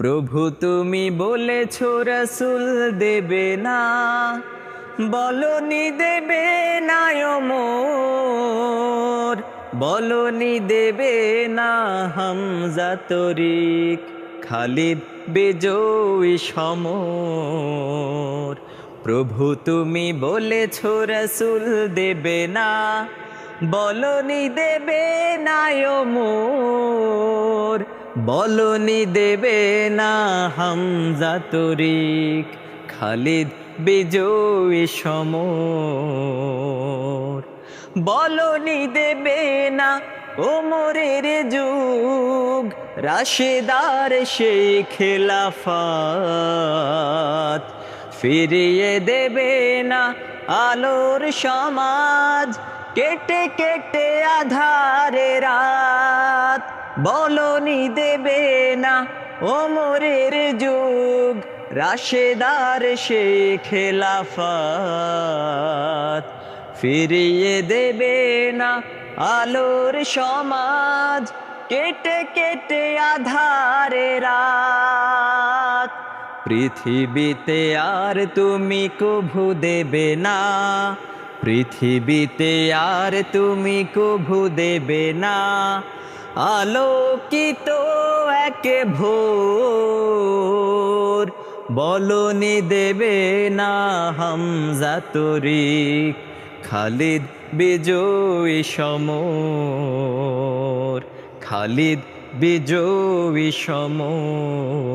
প্রভু তুমি বলেছ রসুল দেবে না, বলনি দেবে না মোর, বলনি দেবে না হামজা তরিক খালিদ বেজই সমর। প্রভু তুমি বলেছ রসুল দেবে না, বলনি দেবে না বলনি দেবে না হামজা তরিক, খালিদ বিজয়ী সমর। বলনি দেবে না ওমরের যুগ, রাশেদার সেই খেলাফাত। ফিরিয়ে দেবে না আলোর সমাজ, কেটে কেটে আধারে রাত। বলনি দেবে না ওমরের যুগ। রাশেদার সে খেলাফাত ফিরিয়ে দেবে না আলোর সমাজ। কেটে কেটে আধারে রাত। পৃথিবীতে আর তুমি কভু দেবে না। পৃথিবীতে আর তুমি কভু দেবে না। আলোকিত এক ভোর, বলনি দেবে না হামজা তরিক, খালিদ বিজয়ী সমর, খালিদ বিজয়ী সমর।